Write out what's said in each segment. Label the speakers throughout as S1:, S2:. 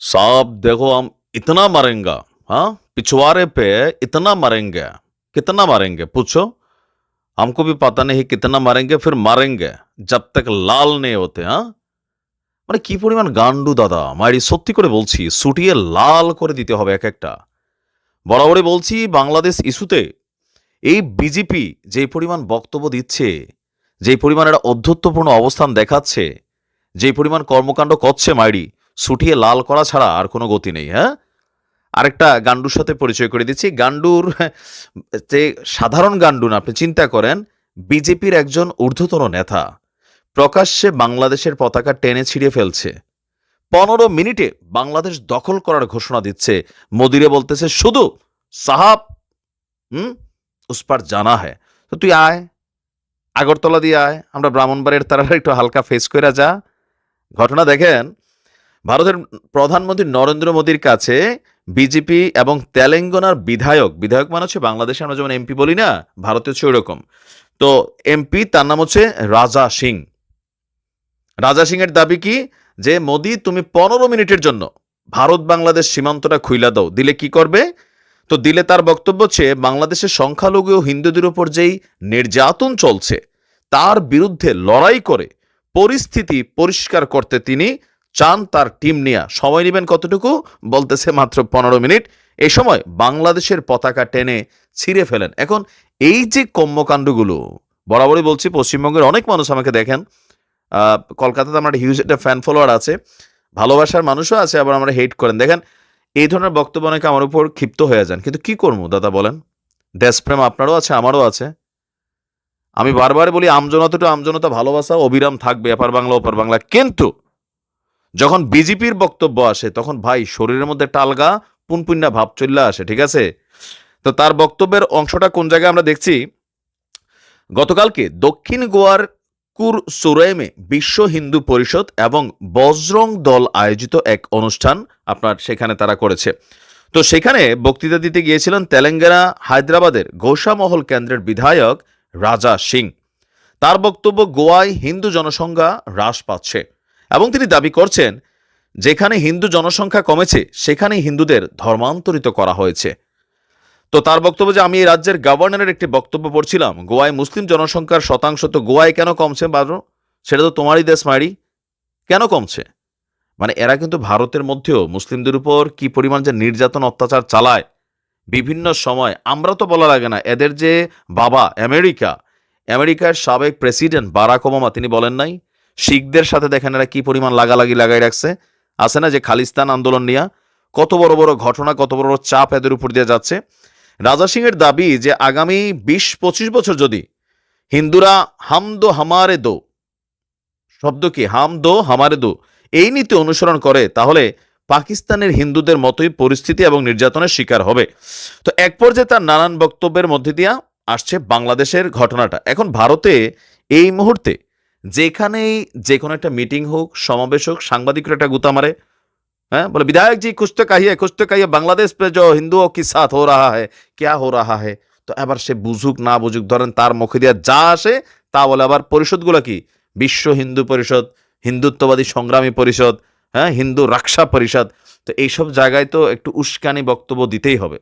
S1: साहब देखो हम इतना मरेंगे हाँ पिछवाड़े पे इतना मरेंगे कितना मारेंगे पूछो हमको भी पता नहीं कितना मारेंगे फिर मारेंगे जब तक লাল নেই হতে হ্যাঁ মানে কি পরিমাণ গান্ডু দাদা মায়েরি সত্যি করে বলছি সুটিয়ে লাল করে দিতে হবে এক একটা বরাবরই বলছি বাংলাদেশ ইস্যুতে এই বিজেপি যে পরিমাণ বক্তব্য দিচ্ছে যে পরিমাণ একটা অধ্যত্বপূর্ণ অবস্থান দেখাচ্ছে যে পরিমাণ কর্মকাণ্ড করছে মাইরি সুটিয়ে লাল করা ছাড়া আর কোনো গতি নেই হ্যাঁ? আরেকটা গান্ডুর সাথে পরিচয় করে দিচ্ছি। গান্ডুর যে সাধারণ গান্ডু না আপনি চিন্তা করেন, বিজেপির একজন ঊর্ধ্বতন নেতা। প্রকাশ্যে বাংলাদেশের পতাকা টেনে ছিঁড়ে ফেলছে। পনেরো মিনিটে বাংলাদেশ দখল করার ঘোষণা দিচ্ছে। মোদিরে বলতেছে, শুধু সাহাব, হুম? উস পার জানা হ্যায়। তো তুই আয়। আগরতলা দিয়ে আয়। আমরা ব্রাহ্মণবাড়ির তারা একটু হালকা ফেস করে যা। ঘটনা দেখেন ভারতের প্রধানমন্ত্রী নরেন্দ্র মোদীর কাছে বিজেপি এবং তেলেঙ্গানার বিধায়ক বিধায়ক মানে হচ্ছে বাংলাদেশে আমরা যেমন এমপি বলি না ভারতে হচ্ছে ওইরকম। তো এমপি, তার নাম হচ্ছে রাজা সিং। রাজা সিং এর দাবি কি? যে মোদি, তুমি পনেরো মিনিটের জন্য ভারত বাংলাদেশ সীমান্তটা খুইলা দাও। দিলে কি করবে? তো দিলে তার বক্তব্য হচ্ছে, বাংলাদেশের সংখ্যালঘু হিন্দুদের উপর যেই নির্যাতন চলছে, তার বিরুদ্ধে লড়াই করে পরিস্থিতি পরিষ্কার করতে তিনি চান তার টিম নিয়ে। সময় নেবেন কতটুকু? বলতেছে মাত্র পনেরো মিনিট। এই সময় বাংলাদেশের পতাকা টেনে ছিঁড়ে ফেলেন। এখন এই যে কর্মকাণ্ডগুলো, বরাবরই বলছি, পশ্চিমবঙ্গের অনেক মানুষ আমাকে দেখেন। কলকাতাতে আমার হিউজ একটা ফ্যান ফলোয়ার আছে। ভালোবাসার মানুষও আছে, আবার আমরা হেট করেন। দেখেন, এই ধরনের বক্তব্য অনেকে আমার উপর ক্ষিপ্ত হয়ে যান। কিন্তু কি করব, দাদা বলেন? দেশপ্রেম আপনারও আছে, আমারও আছে। আমি বারবার বলি, আমজনতা টু আমজনতা ভালোবাসা, অবিরাম থাকবে, এপার বাংলা, ওপার বাংলা। কিন্তু যখন বিজেপির বক্তব্য আসে, তখন ভাই শরীরের মধ্যে একটা আলগা ভাব চলে আসে, ঠিক আছে? তো তার বক্তব্যের অংশটা কোন জায়গায় আমরা দেখছি? গতকালকে দক্ষিণ গোয়ার কুর সুরেমে বিশ্ব হিন্দু পরিষদ এবং বজরং দল আয়োজিত এক অনুষ্ঠান আপনার সেখানে তারা করেছে। তো সেখানে বক্তৃতা দিতে গিয়েছিলেন তেলেঙ্গানা, হায়দ্রাবাদের ঘোষামহল কেন্দ্রের বিধায়ক রাজা সিং। তার বক্তব্য গোয়ায় হিন্দু জনসংখ্যা হ্রাস পাচ্ছে। এবং তিনি দাবি করছেন, যেখানে হিন্দু জনসংখ্যা কমেছে, সেখানেই হিন্দুদের ধর্মান্তরিত করা হয়েছে। তো তার বক্তব্য যে আমি এই রাজ্যের গভর্নরের একটি বক্তব্য পড়ছিলাম, গোয়ায় মুসলিম জনসংখ্যার শতাংশ তো গোয়ায় কেন কমছে বারো সেটা তো তোমারই দেশ, মারি। কেন কমছে? মানে এরা কিন্তু ভারতের মধ্যেও মুসলিমদের উপর কি পরিমাণ যে নির্যাতন, অত্যাচার চালায়, বিভিন্ন সময়। আমরা তো বলা লাগে না, এদের যে বাবা, আমেরিকা, আমেরিকার সাবেক প্রেসিডেন্ট বারাক ওবামা, তিনি বলেন নাই শিখদের সাথে দেখেন এরা কি পরিমাণ লাগালাগি লাগাই রাখছে। আছে না যে খালিস্তান আন্দোলন নিয়ে কত বড় বড় ঘটনা, কত বড় বড় চাপ এদের উপর দিয়ে যাচ্ছে। রাজা সিংয়ের দাবি যে আগামী বিশ পঁচিশ বছর যদি হিন্দুরা হাম দো হামারে দো, শব্দ কি? হাম দো হামারে দো, এই নীতি অনুসরণ করে, তাহলে পাকিস্তানের হিন্দুদের মতোই পরিস্থিতি এবং নির্যাতনের শিকার হবে। তো এক পর্যায়ে তার নানান বক্তব্যের মধ্যে দিয়া আসছে বাংলাদেশের ঘটনাটা। এখন ভারতে এই মুহূর্তে যেখানেই যে কোনো একটা মিটিং হোক, সমাবেশ হোক, সাংবাদিকরা একটা গুতা মারে। হ্যাঁ? বলে, বিধায়ক জি খুঁজতে কাহিয়ে কুছ কাহিয়ে, বাংলাদেশ পে হিন্দু ও কি সাথ হো রাহা হ্যাঁ ক্যা হো রাহা হ্যাঁ তো এবার সে বুঝুক, না বুঝুক, ধরেন তার মুখে দিয়ে যা আসে, তা বলে আবার পরিষদগুলো কি? বিশ্ব হিন্দু পরিষদ, হিন্দুত্ববাদী সংগ্রামী পরিষদ হ্যাঁ? হিন্দু রাক্ষা পরিষদ। তো এইসব জায়গায় তো একটু উস্কানি বক্তব্য দিতেই হবে।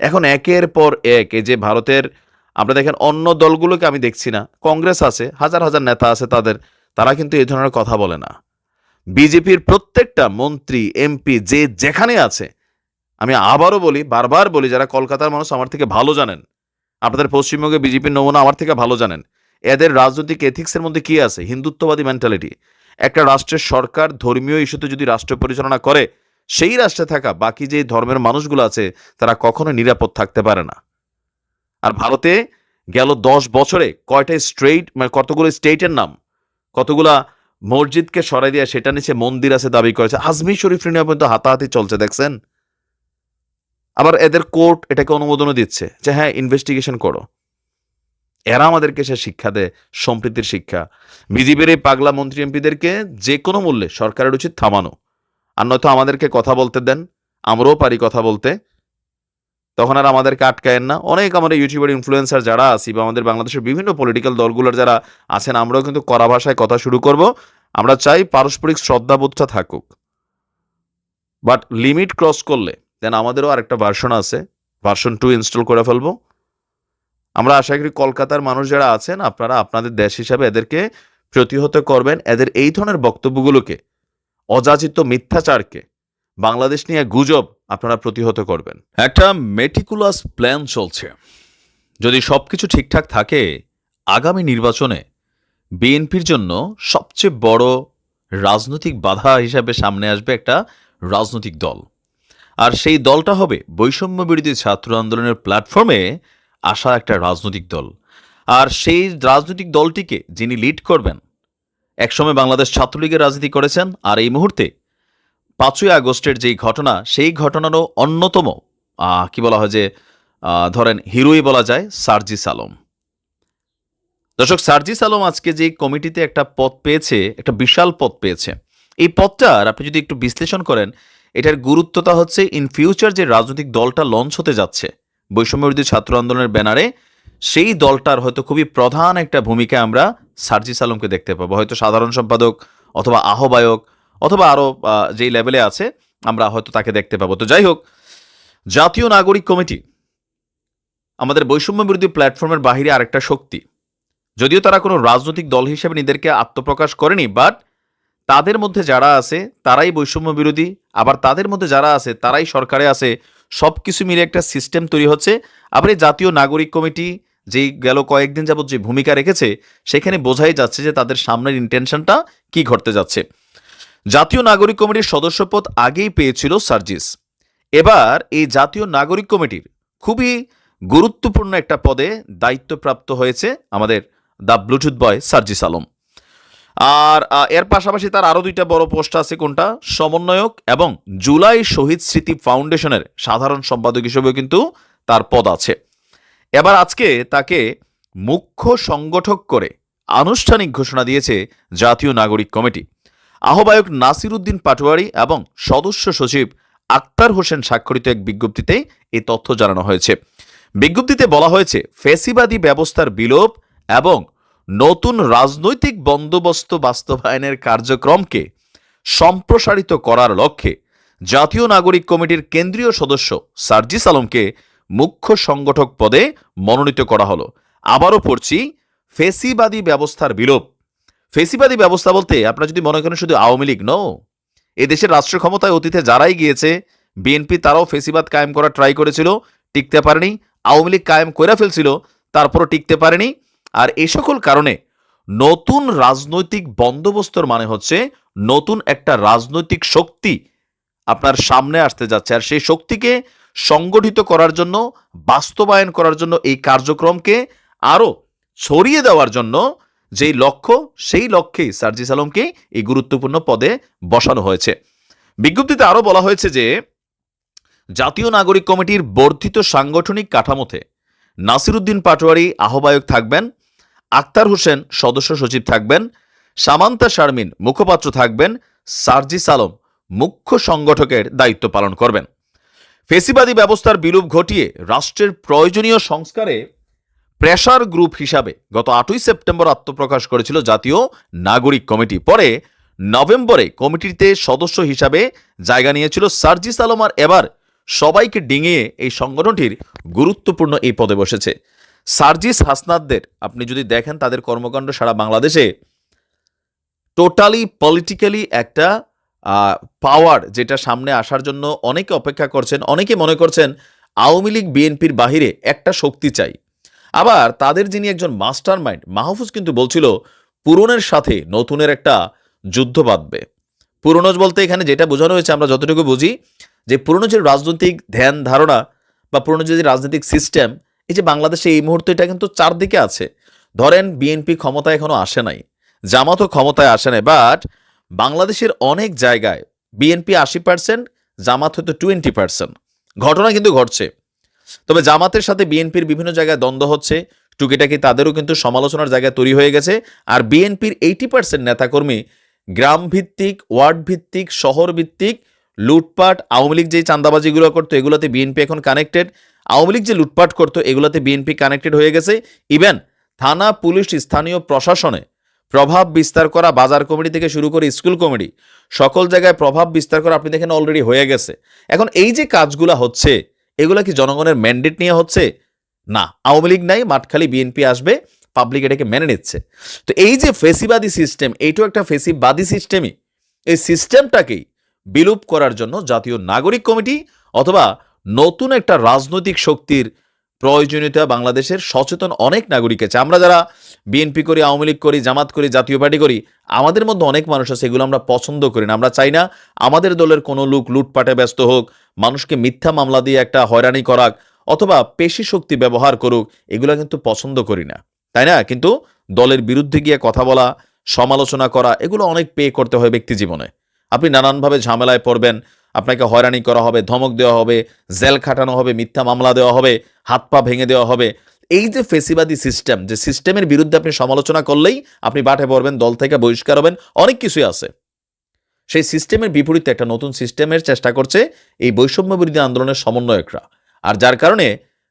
S1: এখন একের পর এক, এই যে ভারতের আমরা দেখেন অন্য দলগুলোকে আমি দেখছি না। কংগ্রেস আছে, হাজার হাজার নেতা আছে তাদের। তারা কিন্তু এই ধরনের কথা বলে না। বিজেপির প্রত্যেকটা মন্ত্রী, এমপি, যে যেখানে আছে, আমি আবারও বলি, বারবার বলি, যারা কলকাতার মানুষ আমার থেকে ভালো জানেন, আপনাদের পশ্চিমবঙ্গে বিজেপির নমুনা আমার থেকে ভালো জানেন, এদের রাজনৈতিক এথিক্সের মধ্যে কি আছে? হিন্দুত্ববাদী মেন্টালিটি একটা রাষ্ট্রের সরকার ধর্মীয় ইস্যুতে যদি রাষ্ট্র পরিচালনা করে, সেই রাষ্ট্রে থাকা বাকি যে ধর্মের মানুষগুলো আছে, তারা কখনো নিরাপদ থাকতে পারে না। আর ভারতে গেল দশ বছরে কয়টা স্ট্রেট মানে কতগুলো স্টেটের নাম, কতগুলা মসজিদকে সরাই দিয়ে সেটা নিচে মন্দির আছে দাবি করেছে। আজমির শরীফ নিয়ে পর্যন্ত হাতাহাতি চলছে, দেখছেন? আবার এদের কোর্ট এটাকে অনুমোদনও দিচ্ছে যে হ্যাঁ ইনভেস্টিগেশন করো। এরা আমাদেরকে সে শিক্ষা দেয়, সম্প্রীতির শিক্ষা। বিজেপির এই পাগলা মন্ত্রী এমপিদেরকে যে কোনো মূল্যে সরকারের উচিত থামানো। আর নয়তো আমাদেরকে কথা বলতে দেন, আমরাও পারি কথা বলতে। তখন আর আমাদেরকে আটকায়েন না। অনেক আমাদের ইউটিউবের ইনফ্লুয়েন্সার যারা আছি বা আমাদের বাংলাদেশের বিভিন্ন পলিটিক্যাল দলগুলোর যারা আছেন, আমরাও কিন্তু কড়া ভাষায় কথা শুরু করব। আমরা চাই পারস্পরিক শ্রদ্ধাবোধটা থাকুক। বাট লিমিট ক্রস করলে দেন আমাদেরও আরেকটা ভার্সন আছে। ভার্সন টু ইনস্টল করে ফেলব। আমরা আশা করি কলকাতার মানুষ যারা আছেন, আপনারা আপনাদের দেশ হিসাবে এদেরকে প্রতিহত করবেন। এদের এই ধরনের বক্তব্যগুলোকে, অযাচিত মিথ্যাচারকে, বাংলাদেশ নিয়ে গুজব আপনারা প্রতিহত করবেন। একটা মেটিকুলাস প্ল্যান চলছে। যদি সব কিছু ঠিকঠাক থাকে, আগামী নির্বাচনে বিএনপির জন্য সবচেয়ে বড় রাজনৈতিক বাধা হিসাবে সামনে আসবে একটা রাজনৈতিক দল। আর সেই দলটা হবে বৈষম্য বিরোধী ছাত্র আন্দোলনের প্ল্যাটফর্মে আসা একটা রাজনৈতিক দল। আর সেই রাজনৈতিক দলটিকে যিনি লিড করবেন, একসময় বাংলাদেশ ছাত্রলীগের রাজনীতি করেছেন, আর এই মুহূর্তে পাঁচই আগস্টের যেই ঘটনা, সেই ঘটনারও অন্যতম কি বলা হয় যে ধরেন হিরোই বলা যায়, সার্জিস আলম। দর্শক, সার্জিস আলম আজকে যে কমিটিতে একটা পদ পেয়েছে, একটা বিশাল পদ পেয়েছে, এই পদটার আপনি যদি একটু বিশ্লেষণ করেন, এটার গুরুত্বতা হচ্ছে ইন ফিউচার যে রাজনৈতিক দলটা লঞ্চ হতে যাচ্ছে, বৈষম্যবিরোধী ছাত্র আন্দোলনের ব্যানারে, সেই দলটার হয়তো খুবই প্রধান একটা ভূমিকা আমরা সার্জিস আলমকে দেখতে পাবো। হয়তো সাধারণ সম্পাদক অথবা আহ্বায়ক অথবা আরও যেই লেভেলে আছে, আমরা হয়তো তাকে দেখতে পাবো। তো যাই হোক, জাতীয় নাগরিক কমিটি আমাদের বৈষম্য বিরোধী প্ল্যাটফর্মের বাহিরে আরেকটা শক্তি। যদিও তারা কোনো রাজনৈতিক দল হিসেবে নিজেদেরকে আত্মপ্রকাশ করেনি বাট তাদের মধ্যে যারা আছে, তারাই বৈষম্য বিরোধী। আবার তাদের মধ্যে যারা আছে, তারাই সরকারে আছে। সব কিছু মিলে একটা সিস্টেম তৈরি হচ্ছে। আবার এই জাতীয় নাগরিক কমিটি যেই গেল কয়েকদিন যাবত যে ভূমিকা রেখেছে, সেখানে বোঝাই যাচ্ছে যে তাদের সামনের ইন্টেনশনটা কি ঘটতে যাচ্ছে। জাতীয় নাগরিক কমিটির সদস্যপদ আগেই পেয়েছিল সার্জিস। এবার এই জাতীয় নাগরিক কমিটির খুবই গুরুত্বপূর্ণ একটা পদে দায়িত্বপ্রাপ্ত হয়েছে আমাদের the Bluetooth boy Sarjis Alam. আর এর পাশাপাশি তার আরও দুইটা বড় পোস্ট আছে কোনটা? সমন্বয়ক এবং জুলাই শহীদ স্মৃতি ফাউন্ডেশনের সাধারণ সম্পাদক হিসেবেও কিন্তু তার পদ আছে। এবার আজকে তাকে মুখ্য সংগঠক করে আনুষ্ঠানিক ঘোষণা দিয়েছে জাতীয় নাগরিক কমিটি। আহ্বায়ক নাসির উদ্দিন পাটোয়ারি এবং সদস্য সচিব আক্তার হোসেন স্বাক্ষরিত এক বিজ্ঞপ্তিতে এই তথ্য জানানো হয়েছে। বিজ্ঞপ্তিতে বলা হয়েছে, ফেসিবাদী ব্যবস্থার বিলোপ এবং নতুন রাজনৈতিক বন্দোবস্ত বাস্তবায়নের কার্যক্রমকে সম্প্রসারিত করার লক্ষ্যে জাতীয় নাগরিক কমিটির কেন্দ্রীয় সদস্য সার্জিস আলমকে মুখ্য সংগঠক পদে মনোনীত করা হলো। আবারও পড়ছি, ফেসিবাদী ব্যবস্থার বিলোপ ফেসিবাদী ব্যবস্থা বলতে আপনারা যদি মনে করেন শুধু আওয়ামী লীগ নো এ দেশের রাষ্ট্র ক্ষমতায় অতীতে যারাই গিয়েছে বিএনপি তারাও ফেসিবাদ কায়েম করা ট্রাই করেছিল, টিকতে পারেনি। আওয়ামী লীগ কায়েম করে ফেলছিল, তারপরও টিকতে পারেনি। আর এই সকল কারণে নতুন রাজনৈতিক বন্দোবস্তর মানে হচ্ছে নতুন একটা রাজনৈতিক শক্তি আপনার সামনে আসতে যাচ্ছে। আর সেই শক্তিকে সংগঠিত করার জন্য, বাস্তবায়ন করার জন্য এই কার্যক্রমকে আরও ছড়িয়ে দেওয়ার জন্য যেই লক্ষ্য, সেই লক্ষ্যেই সার্জিস আলমকে এই গুরুত্বপূর্ণ পদে বসানো হয়েছে। বিজ্ঞপ্তিতে আরও বলা হয়েছে যে, জাতীয় নাগরিক কমিটির বর্ধিত সাংগঠনিক কাঠামোতে নাসিরুদ্দিন পাটোয়ারি আহ্বায়ক থাকবেন, আক্তার হোসেন সদস্য সচিব থাকবেন, সামান্তা শারমিন মুখপাত্র থাকবেন, সার্জিস আলম মুখ্য সংগঠকের দায়িত্ব পালন করবেন। ফেসিবাদী ব্যবস্থার বিলোপ ঘটিয়ে রাষ্ট্রের প্রয়োজনীয় সংস্কারে প্রেসার গ্রুপ হিসাবে গত আটই সেপ্টেম্বর আত্মপ্রকাশ করেছিল জাতীয় নাগরিক কমিটি। পরে নভেম্বরে কমিটিতে সদস্য হিসাবে জায়গা নিয়েছিল সার্জিস আলম আর এবার সবাইকে ডিঙিয়ে এই সংগঠনটির গুরুত্বপূর্ণ এই পদে বসেছে। সার্জিস হাসনাদদের আপনি যদি দেখেন তাদের কর্মকাণ্ড সারা বাংলাদেশে টোটালি পলিটিক্যালি একটা পাওয়ার যেটা সামনে আসার জন্য অনেকে অপেক্ষা করছেন, অনেকে মনে করছেন আওয়ামী লীগ, বিএনপির বাহিরে একটা শক্তি চাই। আবার তাদের যিনি একজন মাস্টার মাইন্ড মাহফুজ কিন্তু বলছিল, পুরনের সাথে নতুনের একটা যুদ্ধ বাঁধবে। পুরনো বলতে এখানে যেটা বোঝানো হয়েছে, আমরা যতটুকু বুঝি, যে পুরনো যে রাজনৈতিক ধ্যান, ধারণা বা পুরনো যে রাজনৈতিক সিস্টেম এই যে বাংলাদেশে এই মুহূর্তে এটা কিন্তু চারদিকে আছে। ধরেন, বিএনপি ক্ষমতায় এখনও আসে নাই, জামাতও ক্ষমতায় আসে নাই বাট বাংলাদেশের অনেক জায়গায় বিএনপি আশি পার্সেন্ট জামাত হয়তো টোয়েন্টি পার্সেন্ট ঘটনা কিন্তু ঘটছে। তবে জামাতের সাথে বিএনপির বিভিন্ন জায়গায় দ্বন্দ্ব হচ্ছে। টুকিটাকি তাদেরও কিন্তু সমালোচনার জায়গা তৈরি হয়ে গেছে। আর বিএনপির এইটি পার্সেন্ট নেতাকর্মী গ্রাম ভিত্তিক ওয়ার্ড ভিত্তিক শহর ভিত্তিক লুটপাট, আওয়ামী লীগ যেই চাঁদাবাজিগুলো করতো, এগুলোতে বিএনপি এখন কানেক্টেড। আওয়ামী লীগ যে লুটপাট করতো, এগুলোতে বিএনপি কানেক্টেড হয়ে গেছে। ইভেন থানা, পুলিশ, স্থানীয় প্রশাসনে
S2: প্রভাব বিস্তার করা, বাজার কমিটি থেকে শুরু করে স্কুল কমিটি, সকল জায়গায় প্রভাব বিস্তার করা আপনি দেখেন অলরেডি হয়ে গেছে। এখন এই যে কাজগুলো হচ্ছে এগুলো কি জনগণের ম্যান্ডেট নিয়ে হচ্ছে? না, আওয়ামী লীগ নাই, মাঠখালি বিএনপি আসবে পাবলিক এটাকে মেনে নিচ্ছে। তো এই যে ফেসিবাদী সিস্টেম এইটাও একটা ফেসিবাদী সিস্টেমই এই সিস্টেমটাকেই বিলুপ করার জন্য জাতীয় নাগরিক কমিটি অথবা নতুন একটা রাজনৈতিক শক্তির প্রয়োজনীয়তা বাংলাদেশের সচেতন অনেক নাগরিক আছে। আমরা যারা বিএনপি করি, আওয়ামী লীগ করি, জামাত করি, জাতীয় পার্টি করি, আমাদের মধ্যে অনেক মানুষ আছে, এগুলো আমরা পছন্দ করি না। আমরা চাই না আমাদের দলের কোনো লোক লুটপাটে ব্যস্ত হোক, মানুষকে মিথ্যা মামলা দিয়ে একটা হয়রানি করাক, অথবা পেশি শক্তি ব্যবহার করুক, এগুলো কিন্তু পছন্দ করি না। তাই না? কিন্তু দলের বিরুদ্ধে গিয়ে কথা বলা, সমালোচনা করা, এগুলো অনেক পে করতে হয় ব্যক্তি জীবনে। আপনি নানানভাবে ঝামেলায় পড়বেন আপনাকে হয়রানি করা হবে, ধমক দেওয়া হবে, জেল খাটানো হবে, মিথ্যা মামলা দেওয়া হবে, হাত পা ভেঙে দেওয়া হবে। এই যে ফেসিবাদী সিস্টেম, যে সিস্টেমের বিরুদ্ধে আপনি সমালোচনা করলেই আপনি বাটে পড়বেন, দল থেকে বহিষ্কার হবেন, অনেক কিছুই আছে। সেই সিস্টেমের বিপরীতে একটা নতুন সিস্টেমের চেষ্টা করছে এই বৈষম্য বিরোধী আন্দোলনের সমন্বয়করা। আর যার কারণে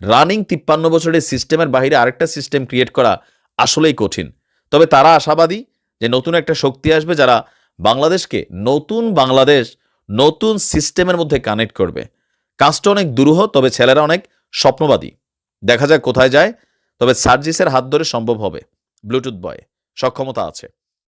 S2: রানিং তিপ্পান্ন বছরের সিস্টেমের বাইরে আরেকটা সিস্টেম ক্রিয়েট করা আসলেই কঠিন। তবে তারা আশাবাদী যে নতুন একটা শক্তি আসবে যারা বাংলাদেশকে, নতুন বাংলাদেশ নতুন সিস্টেমের মধ্যে কানেক্ট করবে। কাজটা অনেক দুরূহ, তবে ছেলেরা অনেক স্বপ্নবাদী। দেখা যাক কোথায় যায়, তবে সার্জিসের হাত ধরে সম্ভব হবে। ব্লুটুথ বয়, সক্ষমতা আছে।